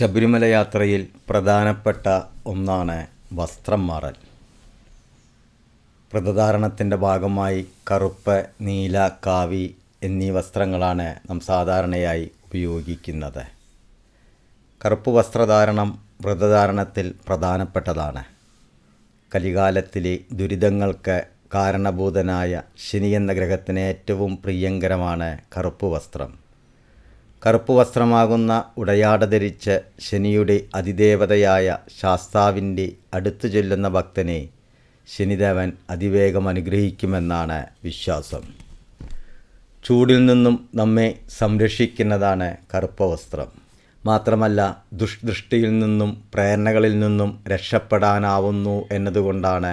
ശബരിമല യാത്രയിൽ പ്രധാനപ്പെട്ട ഒന്നാണ് വസ്ത്രം മാറൽ. വ്രതധാരണത്തിന്റെ ഭാഗമായി കറുപ്പ് നീല കാവി എന്നീ വസ്ത്രങ്ങളാണ് നാം സാധാരണയായി ഉപയോഗിക്കുന്നത്. കറുപ്പ് വസ്ത്രധാരണം വ്രതധാരണത്തിൽ പ്രധാനപ്പെട്ടതാണ്. കലികാലത്തിലെ ദുരിതങ്ങൾക്ക് കാരണഭൂതനായ ശനി എന്ന ഗ്രഹത്തിന് ഏറ്റവും പ്രിയങ്കരമാണ് കറുപ്പ് വസ്ത്രം. കറുപ്പ് വസ്ത്രമാകുന്ന ഉടയാട ധരിച്ച് ശനിയുടെ അതിദേവതയായ ശാസ്താവിന്റെ അടുത്തു ചെല്ലുന്ന ഭക്തനെ ശനിദേവൻ അതിവേഗം അനുഗ്രഹിക്കുമെന്നാണ് വിശ്വാസം. ചൂടിൽ നിന്നും നമ്മെ സംരക്ഷിക്കുന്നതാണ് കറുപ്പ് വസ്ത്രം മാത്രമല്ല ദുഷ്ദൃഷ്ടിയിൽ നിന്നും പ്രേരണകളിൽ നിന്നും രക്ഷപ്പെടാനാവുന്നു എന്നതുകൊണ്ടാണ്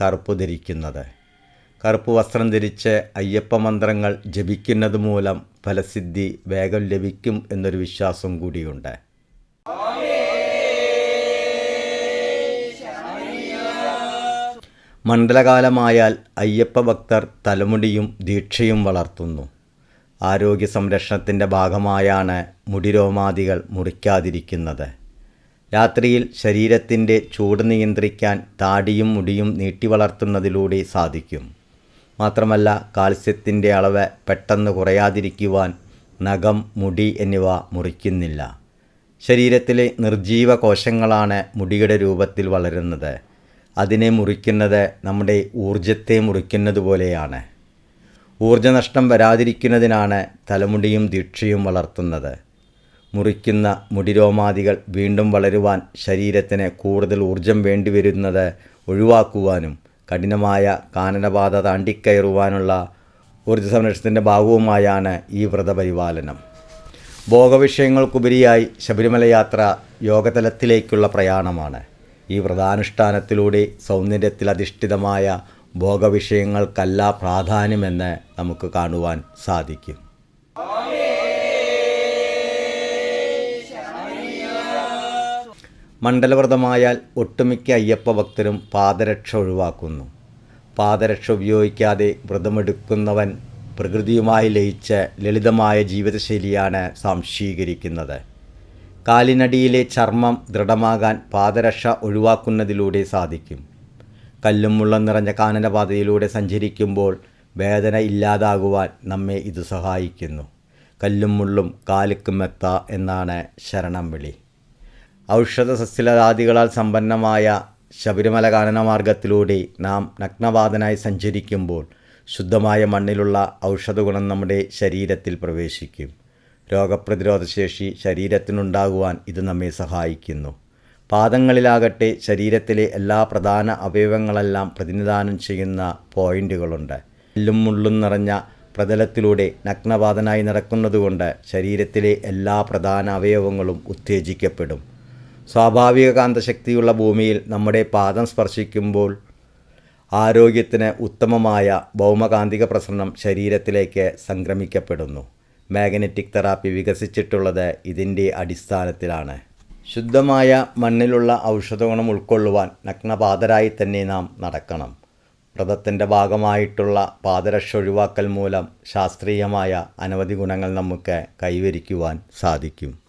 കറുപ്പ് ധരിക്കുന്നത്. കറുപ്പ് വസ്ത്രം ധരിച്ച് അയ്യപ്പ മന്ത്രങ്ങൾ ജപിക്കുന്നത് മൂലം ഫലസിദ്ധി വേഗം ലഭിക്കും എന്നൊരു വിശ്വാസം കൂടിയുണ്ട്. മണ്ഡലകാലമായാൽ അയ്യപ്പ ഭക്തർ തലമുടിയും ദീക്ഷയും വളർത്തുന്നു. ആരോഗ്യ സംരക്ഷണത്തിന്റെ ഭാഗമായാണ് മുടിരോമാദികൾ മുറിക്കാതിരിക്കുന്നത്. രാത്രിയിൽ ശരീരത്തിന്റെ ചൂട് നിയന്ത്രിക്കാൻ താടിയും മുടിയും നീട്ടി വളർത്തുന്നതിലൂടെ സാധിക്കും. മാത്രമല്ല കാൽസ്യത്തിന്റെ അളവ് പെട്ടെന്ന് കുറയാതിരിക്കുവാൻ നഖം മുടി എന്നിവ മുറിക്കുന്നില്ല. ശരീരത്തിലെ നിർജീവ കോശങ്ങളാണ് മുടിയുടെ രൂപത്തിൽ വളരുന്നത്. അതിനെ മുറിക്കുന്നത് നമ്മുടെ ഊർജത്തെ മുറിക്കുന്നത് പോലെയാണ്. ഊർജനഷ്ടം വരാതിരിക്കുന്നതിനാണ് തലമുടിയും ദീക്ഷയും വളർത്തുന്നത്. മുറിക്കുന്ന മുടിരോമാദികൾ വീണ്ടും വളരുവാൻ ശരീരത്തിന് കൂടുതൽ ഊർജം വേണ്ടിവരുന്നത് ഒഴിവാക്കുവാനും കഠിനമായ കാനനപാത താണ്ടിക്കയറുവാനുള്ള ഊർജ സംരക്ഷണത്തിന്റെ ഭാഗവുമായാണ് ഈ വ്രതപരിപാലനം. ഭോഗവിഷയങ്ങൾക്കുപരിയായി ശബരിമല യാത്ര യോഗതലത്തിലേക്കുള്ള പ്രയാണമാണ്. ഈ വ്രതാനുഷ്ഠാനത്തിലൂടെ സൗന്ദര്യത്തിൽ അധിഷ്ഠിതമായ ഭോഗവിഷയങ്ങൾക്കല്ല പ്രാധാന്യമെന്ന് നമുക്ക് കാണുവാൻ സാധിക്കും. മണ്ഡലവ്രതമായാൽ ഒട്ടുമിക്ക അയ്യപ്പ ഭക്തരും പാദരക്ഷ ഒഴിവാക്കുന്നു. പാദരക്ഷ ഉപയോഗിക്കാതെ വ്രതമെടുക്കുന്നവൻ പ്രകൃതിയുമായി ലയിച്ച ലളിതമായ ജീവിതശൈലിയാണ് സംശീകരിക്കുന്നത് കാലിനടിയിലെ ചർമ്മം ദൃഢമാകാൻ പാദരക്ഷ ഒഴിവാക്കുന്നതിലൂടെ സാധിക്കും. കല്ലും മുള്ളം നിറഞ്ഞ കാനനപാതയിലൂടെ സഞ്ചരിക്കുമ്പോൾ വേദന ഇല്ലാതാകുവാൻ നമ്മെ ഇത് സഹായിക്കുന്നു. കല്ലും മുള്ളും കാലുക്കും എത്ത എന്നാണ് ശരണം വിളി ഔഷധ സസ്യലതാദികളാൽ സമ്പന്നമായ ശബരിമല കാനനമാർഗത്തിലൂടെ നാം നഗ്നവാദനായി സഞ്ചരിക്കുമ്പോൾ ശുദ്ധമായ മണ്ണിലുള്ള ഔഷധഗുണം നമ്മുടെ ശരീരത്തിൽ പ്രവേശിക്കും. രോഗപ്രതിരോധശേഷി ശരീരത്തിനുണ്ടാകുവാൻ ഇത് നമ്മെ സഹായിക്കുന്നു. പാദങ്ങളിലാകട്ടെ ശരീരത്തിലെ എല്ലാ പ്രധാന അവയവങ്ങളെല്ലാം പ്രതിനിധാനം ചെയ്യുന്ന പോയിന്റുകളുണ്ട്. എല്ലും മുള്ളും നിറഞ്ഞ പ്രതലത്തിലൂടെ നഗ്നപാതനായി നടക്കുന്നതുകൊണ്ട് ശരീരത്തിലെ എല്ലാ പ്രധാന അവയവങ്ങളും ഉത്തേജിക്കപ്പെടും. സ്വാഭാവിക കാന്തശക്തിയുള്ള ഭൂമിയിൽ നമ്മുടെ പാദം സ്പർശിക്കുമ്പോൾ ആരോഗ്യത്തിന് ഉത്തമമായ ഭൗമകാന്തിക പ്രസരണം ശരീരത്തിലേക്ക് സംക്രമിക്കപ്പെടുന്നു. മാഗ്നറ്റിക് തെറാപ്പി വികസിച്ചിട്ടുള്ളത് ഇതിന്റെ അടിസ്ഥാനത്തിലാണ്. ശുദ്ധമായ മണ്ണിലുള്ള ഔഷധഗുണം ഉൾക്കൊള്ളുവാൻ നഗ്നപാതരായി തന്നെ നാം നടക്കണം. വ്രതത്തിന്റെ ഭാഗമായിട്ടുള്ള പാദരക്ഷ ഒഴിവാക്കൽ മൂലം ശാസ്ത്രീയമായ അനവധി ഗുണങ്ങൾ നമുക്ക് കൈവരിക്കുവാൻ സാധിക്കും.